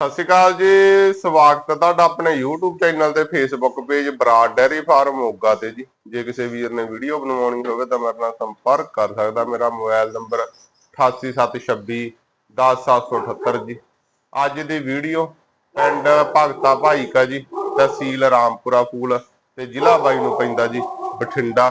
ਸਤਿ ਸ਼੍ਰੀ ਅਕਾਲ ਜੀ, ਸਵਾਗਤ ਹੈ ਤੁਹਾਡਾ ਆਪਣੇ YouTube ਚੈਨਲ ਤੇ, Facebook page Brar dairy farm Moga ਤੇ ਜੀ। ਜੇ ਕਿਸੇ ਵੀਰ ਨੇ ਵੀਡੀਓ ਬਣਵਾਉਣੀ ਹੋਵੇ ਤਾਂ ਮੇਰੇ ਨਾਲ ਸੰਪਰਕ ਕਰ ਸਕਦਾ। ਮੇਰਾ ਮੋਬਾਈਲ ਨੰਬਰ 88726 10778 ਜੀ। ਅੱਜ ਦੀ ਵੀਡੀਓ ਪਿੰਡ ਭਗਤਾ ਭਾਈ ਕਾ ਜੀ, ਤਹਿਸੀਲ ਰਾਮਪੁਰਾ ਫੂਲ ਤੇ ਜ਼ਿਲ੍ਹਾ ਬਾਈ ਨੂੰ ਪੈਂਦਾ ਜੀ, ਬਠਿੰਡਾ।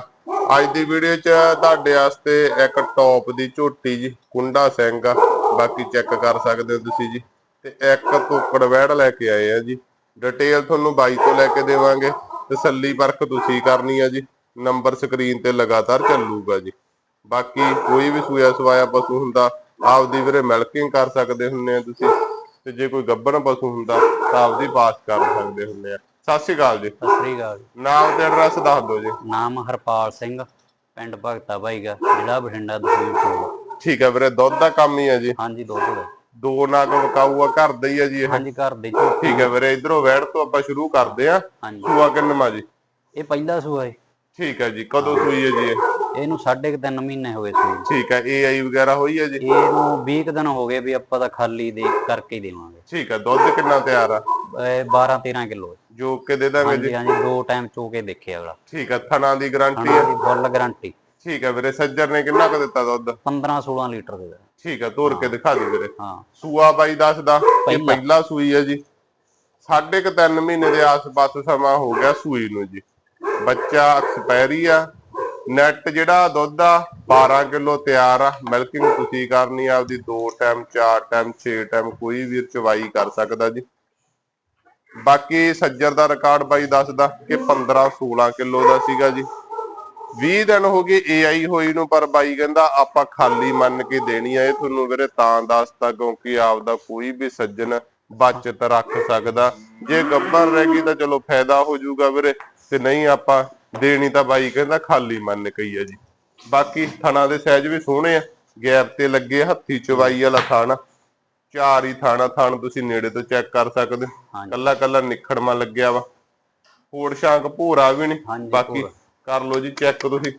ਅੱਜ ਦੀ ਵੀਡੀਓ 'ਚ ਤੁਹਾਡੇ ਵਾਸਤੇ ਇੱਕ ਟੌਪ ਦੀ ਝੋਟੀ ਜੀ, ਕੁੰਡਾ ਸਿੰਘ। ਬਾਕੀ ਚੈੱਕ ਕਰ ਸਕਦੇ ਹੋ ਤੁਸੀਂ ਜੀ। ਤੇ ਇੱਕ ਤੋਕੜ ਵੈੜ ਲੈ ਕੇ ਆਏ ਆ ਜੀ। ਡਿਟੇਲ ਤੁਹਾਨੂੰ ਬਾਈ ਤੋਂ ਲੈ ਕੇ ਦੇਵਾਂਗੇ। ਤਸੱਲੀ ਪਰਖ ਤੁਸੀਂ ਕਰਨੀ ਆ ਜੀ। ਨੰਬਰ ਸਕਰੀਨ ਤੇ ਲਗਾਤਾਰ ਚੱਲੂਗਾ ਜੀ। ਬਾਕੀ ਕੋਈ ਵੀ ਸੂਆ ਸਵਾਇਆ ਪਸ਼ੂ ਹੁੰਦਾ ਆਪਦੀ ਵੀਰੇ ਮਿਲਕਿੰਗ ਕਰ ਸਕਦੇ ਹੁੰਨੇ ਆ ਤੁਸੀਂ। ਤੇ ਜੇ ਕੋਈ ਗੱਭਣ ਪਸ਼ੂ ਹੁੰਦਾ ਤਾਂ ਆਪਦੀ ਪਾਸ ਕਰ ਸਕਦੇ ਹੁੰਨੇ ਆ। ਸਤਿ ਸ਼੍ਰੀ ਅਕਾਲ ਜੀ। ਸਤਿ ਸ੍ਰੀ ਅਕਾਲ ਨਾਮ ਤੇ ਐਡਰੈਸ ਦੱਸ ਦਿਓ ਜੀ। ਨਾਮ ਹਰਪਾਲ ਸਿੰਘ ਪਿੰਡ ਭਗਤਾ ਭਾਈਗਾ ਜ਼ਿਲ੍ਹਾ ਬਠਿੰਡਾ ਚੋਣ। ਠੀਕ ਹੈ ਵੀਰੇ ਦੁੱਧ ਦਾ ਕੰਮ ਹੀ ਹੈ ਜੀ। ਹਾਂਜੀ ਦੁੱਧ ਦਾ। ਦੋ ਨਾਗ ਵਕਾਊ ਆ ਘਰ ਦਾ ਹੀ ਹੈ ਜੀ ਇਹ। ਹਾਂਜੀ ਘਰ ਦੇ ਝੋਟੀ ਠੀਕ ਹੈ ਵੀਰੇ ਇਧਰੋਂ ਵੈੜ ਤੋਂ ਆਪਾਂ ਸ਼ੁਰੂ ਕਰਦੇ ਆ ਹਾਂਜੀ। ਸੂਆ ਕਿੰਨਵਾਂ ਜੀ? ਇਹ ਪਹਿਲਾ ਸੂਆ ਹੈ ਠੀਕ ਹੈ ਜੀ ਕਦੋਂ ਸੂਈ ਹੈ ਜੀ ਇਹ? ਇਹਨੂੰ ਸਾਢੇ ਕੁ ਤਿੰਨ ਮਹੀਨੇ ਹੋ ਗਏ ਸੂਈ। ਠੀਕ ਹੈ ਏਆਈ ਵਗੈਰਾ ਹੋਈ ਹੈ ਜੀ? ਇਹਨੂੰ 20 ਕੁ ਦਿਨ ਹੋ ਗਏ ਵੀ ਆਪਾਂ ਤਾਂ ਖਾਲੀ ਦੇ ਕਰਕੇ ਹੀ ਦੇਵਾਂਗੇ। ਠੀਕ ਹੈ ਦੁੱਧ ਕਿੰਨਾ ਤਿਆਰ ਆ? ਇਹ 12 13 ਕਿਲੋ ਜੋ ਕੇ ਦੇ ਦਾਂਗੇ ਜੀ। ਹਾਂਜੀ ਹਾਂਜੀ ਦੋ ਟਾਈਮ ਚੋ ਕੇ ਦੇਖਿਆ ਅਗਲਾ। ਠੀਕ ਹੈ ਥਣਾ ਦੀ ਗਾਰੰਟੀ ਹੈ? Full guarantee. ਠੀਕ ਹੈ ਵੀਰੇ ਸੱਜਰ ਨੇ ਕਿੰਨਾ ਕੁ ਦਿੱਤਾ ਦੁੱਧ? 15 16 ਲੀਟਰ ਦੇ ਦਾ ਠੀਕ ਹੈ ਤੋਰ ਕੇ ਦਿਖਾ ਦੀ ਵੀਰੇ। ਹਾਂ। ਸੂਆ ਬਾਈ ਦੱਸਦਾ ਇਹ ਪਹਿਲਾ। ਸੂਈ ਹੈ ਜੀ। ਸਾਢੇ ਕੁ ਤਿੰਨ ਮਹੀਨੇ ਦੇ ਆਸ-ਪਾਸ ਸਮਾਂ ਹੋ ਗਿਆ ਸੂਈ ਨੂੰ ਜੀ। ਬੱਚਾ ਐਕਸਪਾਇਰੀ ਆ। ਨੈਟ ਜਿਹੜਾ ਦੁੱਧ ਆ 12 ਕਿਲੋ ਤਿਆਰ ਆ। ਮਿਲਕਿੰਗ ਤੁਸੀਂ ਕਰਨੀ ਆ ਆਪਦੀ 2 ਟਾਈਮ 4 ਟਾਈਮ 6 ਟਾਈਮ ਕੋਈ ਵੀਰ ਚਵਾਈ ਕਰ ਸਕਦਾ ਜੀ। ਬਾਕੀ ਸੱਜਰ ਦਾ ਰਿਕਾਰਡ ਬਾਈ ਦੱਸਦਾ ਕਿ 15 16 ਕਿਲੋ ਦਾ ਸੀਗਾ ਜੀ। 20 ਦਿਨ ਹੋ ਗਏ ਏਆਈ ਹੋਈ ਨੂੰ ਪਰ ਬਾਈ ਕਹਿੰਦਾ ਆਪਾਂ ਖਾਲੀ ਮੰਨ ਕੇ ਦੇਣੀ ਆ ਇਹ ਤੁਹਾਨੂੰ ਵੀਰੇ ਤਾਂ ਦੱਸਤਾ ਕਿਉਂਕਿ ਆਪਦਾ ਕੋਈ ਵੀ ਸੱਜਣ ਬਚਤ ਰੱਖ ਸਕਦਾ। ਜੇ ਗੱਬਰ ਰਹਿ ਗਈ ਤਾਂ ਚਲੋ ਫਾਇਦਾ ਹੋ ਜਾਊਗਾ ਵੀਰੇ ਤੇ ਨਹੀਂ ਆਪਾਂ ਦੇਣੀ ਤਾਂ ਬਾਈ ਕਹਿੰਦਾ ਖਾਲੀ ਮੰਨ ਕੇ ਹੀ ਆ ਜੀ। ਬਾਕੀ ਥਣਾ ਦੇ ਸਾਈਜ਼ ਵੀ ਸੋਹਣੇ ਆ ਗੈਪ ਤੇ ਲੱਗੇ ਹੱਥੀ ਚਵਾਈ ਵਾਲਾ ਥਾਣਾ। ਚਾਰ ਹੀ ਥਾਣਾ ਥਾਣ ਤੁਸੀਂ ਨੇੜੇ ਤੋਂ ਚੈੱਕ ਕਰ ਸਕਦੇ ਕੱਲਾ ਕੱਲਾ ਨਿਖੜਮਾ ਲੱਗਿਆ ਵਾ। ਫੋੜ ਸ਼ਾਂਕ ਭੂਰਾ ਵੀ ਨਹੀਂ ਬਾਕੀ। ਕਰ ਲਓ ਜੀ ਚੈੱਕ ਤੁਸੀਂ।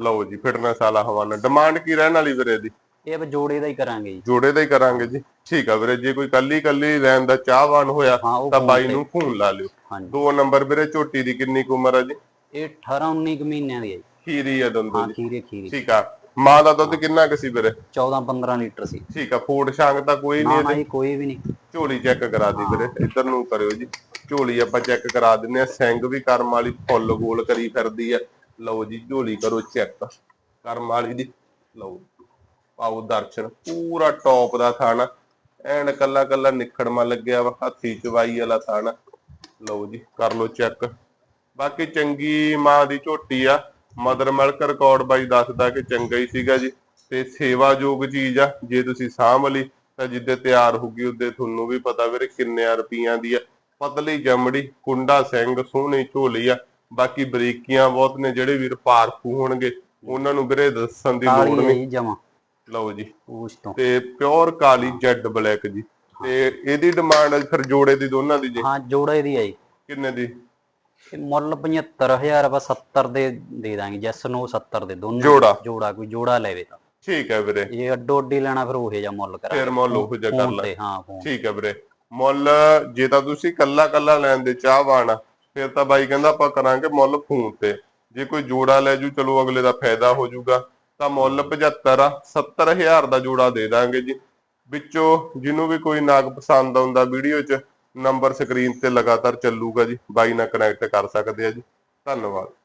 ਲਓ ਜੀ ਫਿਟਨੈਸ ਵਾਲਾ ਹਵਾਨਾ। ਡਿਮਾਂਡ ਕੀ ਰਹਿਣ ਵਾਲੀ ਵੀਰੇ ਦੀ ਇਹ ਆਪਾਂ ਜੋੜੇ ਦਾ ਹੀ ਕਰਾਂਗੇ ਜੀ। ਜੋੜੇ ਦਾ ਹੀ ਕਰਾਂਗੇ ਜੀ। ਠੀਕ ਆ ਵੀਰੇ ਜੇ ਕੋਈ ਕੱਲੀ ਕੱਲੀ ਲੈਣ ਦਾ ਚਾਹਵਾਨ ਹੋਇਆ ਤਾਂ ਬਾਈ ਨੂੰ ਫੋਨ ਲਾ ਲਿਓ। ਦੋ ਨੰਬਰ ਵੀਰੇ ਝੋਟੀ ਦੀ ਕਿੰਨੀ ਕੁ ਉਮਰ ਆ ਜੀ? ਇਹ 18 19 ਕੁ ਮਹੀਨਿਆਂ ਦੀ ਹੈ ਜੀ। ਖੀਰੀ ਆ ਦੰਦੋ ਹਾਂ ਜੀ ਖੀਰੇ ਖੀਰੇ। ਠੀਕ ਆ। ਮਾਂ ਦਾ ਦੁੱਧ ਕਿੰਨਾ ਕੁ ਸੀ ਵੀਰੇ? 14 15 ਲੀਟਰ ਸੀ। ਠੀਕ ਆ ਫੋੜ ਸ਼ਾਂਕ ਤਾਂ ਕੋਈ ਨਹੀਂ ਨਾ ਨਾ ਜੀ ਕੋਈ ਵੀ ਨਹੀਂ। ਝੋਲੀ ਚੈੱਕ ਕਰਾ ਦੀ ਵੀਰੇ ਇੱਧਰ ਨੂੰ ਕਰਿਓ ਜੀ। ਝੋਲੀ ਆਪਾਂ ਚੈੱਕ ਕਰਾ ਦਿੰਨੇ ਆ ਸਿੰਘ ਵੀ ਕਰਮ ਵਾਲੀ ਫੁੱਲ ਗੋਲ ਕਰੀ ਫਿਰਦੀ ਆ। ਲਓ ਜੀ ਝੋਲੀ ਕਰੋ ਚੈੱਕ। ਕਰਮ ਵਾਲੀ ਦੀ ਲਓ। ਪਾਓ ਦਰਸ਼ਨ ਪੂਰਾ ਟੌਪ ਦਾ ਥਾਣਾ ਐਨ ਕੱਲਾ ਕੱਲਾ ਨਿਖੜਮਾ ਲੱਗਿਆ ਵਾ ਹੱਥੀ ਚਵਾਈ ਵਾਲਾ ਥਾਣਾ ਲਓ ਜੀ ਕਰ ਲਓ ਚੈੱਕ। ਬਾਕੀ ਚੰਗੀ ਮਾਂ ਦੀ ਝੋਟੀ ਆ। ਮਦਰ ਮਿਲਕ ਰਿਕਾਰਡ ਬਾਈ ਦੱਸਦਾ ਕਿ ਚੰਗਾ ਹੀ ਸੀਗਾ ਜੀ। ਤੇ ਸੇਵਾਯੋਗ ਚੀਜ਼ ਆ ਜੇ ਤੁਸੀਂ ਸਾਂਭ ਲਈ ਤਾਂ ਜਿੱਦੇ ਤਿਆਰ ਹੋਊਗੀ ਉਹਦੇ ਤੁਹਾਨੂੰ ਵੀ ਪਤਾ ਵੀਰੇ ਕਿੰਨੇ ਰੁਪਈਆਂ ਦੀ ਆ। ਪਤਲੀ ਜੰਮੜੀ ਕੁੰਡਾ ਸਿੰਘ ਸੋਹਣੀ ਝੋਲੀ ਆ। ਬਾਕੀ ਬਰੀਕੀਆਂ ਬਹੁਤ ਨੇ ਜਿਹੜੇ ਵੀਰ ਪਾਰਖੂ ਹੋਣਗੇ ਉਹਨਾਂ ਨੂੰ ਵੀਰੇ ਦੱਸਣ ਦੀ ਲੋੜ ਨਹੀਂ। ਜਮਾ। ਲਓ ਜੀ। ਪੂਛ ਤੋਂ। ਤੇ ਪਿਓਰ ਕਾਲੀ ਜੈਡ ਬਲੈਕ ਜੀ। ਤੇ ਇਹਦੀ ਡਿਮਾਂਡ ਫਿਰ ਜੋੜੇ ਦੀ ਦੋਨਾਂ ਦੀ ਜੀ? ਹਾਂ ਜੋੜਾ ਹੈ ਜੀ। ਕਿੰਨੇ ਦੀ? ਇਹ ਮੁੱਲ 75000 ਆਪਾਂ 70 ਦੇ ਦੇ ਦਾਂਗੇ ਜੈਸ ਨੂੰ 70 ਦੇ ਦੋਨੋਂ ਜੋੜਾ। ਜੋੜਾ ਕੋਈ ਜੋੜਾ ਲੈਵੇ ਤਾਂ। ਠੀਕ ਹੈ ਵੀਰੇ। ਜੇ ਅੱਡੋ ਅੱਡੀ ਲੈਣਾ ਫਿਰ ਉਹੇ ਜਾਂ ਮੁੱਲ ਕਰਾਂਗੇ। ਫਿਰ ਮੁੱਲ ਉਹੋ ਜਿਹਾ ਕਰ ਲਾ। ਹਾਂ ਠੀਕ ਹੈ ਵੀਰੇ। ਮੁੱਲ ਜੇ ਤਾਂ ਤੁਸੀਂ ਕੱਲਾ ਕੱਲਾ ਲੈਣ ਦੇ ਚਾਹਵਾਨ ਫਿਰ ਤਾਂ ਬਾਈ ਕਹਿੰਦਾ ਆਪਾਂ ਕਰਾਂਗੇ ਮੁੱਲ ਫੋਨ ਤੇ। ਜੇ ਕੋਈ ਜੋੜਾ ਲੈ ਜੂ ਚਲੋ ਅਗਲੇ ਦਾ ਫਾਇਦਾ ਹੋ ਜਾਊਗਾ ਤਾਂ ਮੁੱਲ 75 ਆ 70000 ਦਾ ਜੋੜਾ ਦੇ ਦਾਂਗੇ ਜੀ। ਵਿੱਚੋਂ ਜਿਹਨੂੰ ਵੀ ਕੋਈ ਨਾਗ ਪਸੰਦ ਆਉਂਦਾ ਵੀਡੀਓ 'ਚ ਨੰਬਰ ਸਕਰੀਨ ਤੇ ਲਗਾਤਾਰ ਚੱਲੂਗਾ ਜੀ। ਬਾਈ ਨਾਲ ਕਨੈਕਟ ਕਰ ਸਕਦੇ ਆ ਜੀ। ਧੰਨਵਾਦ।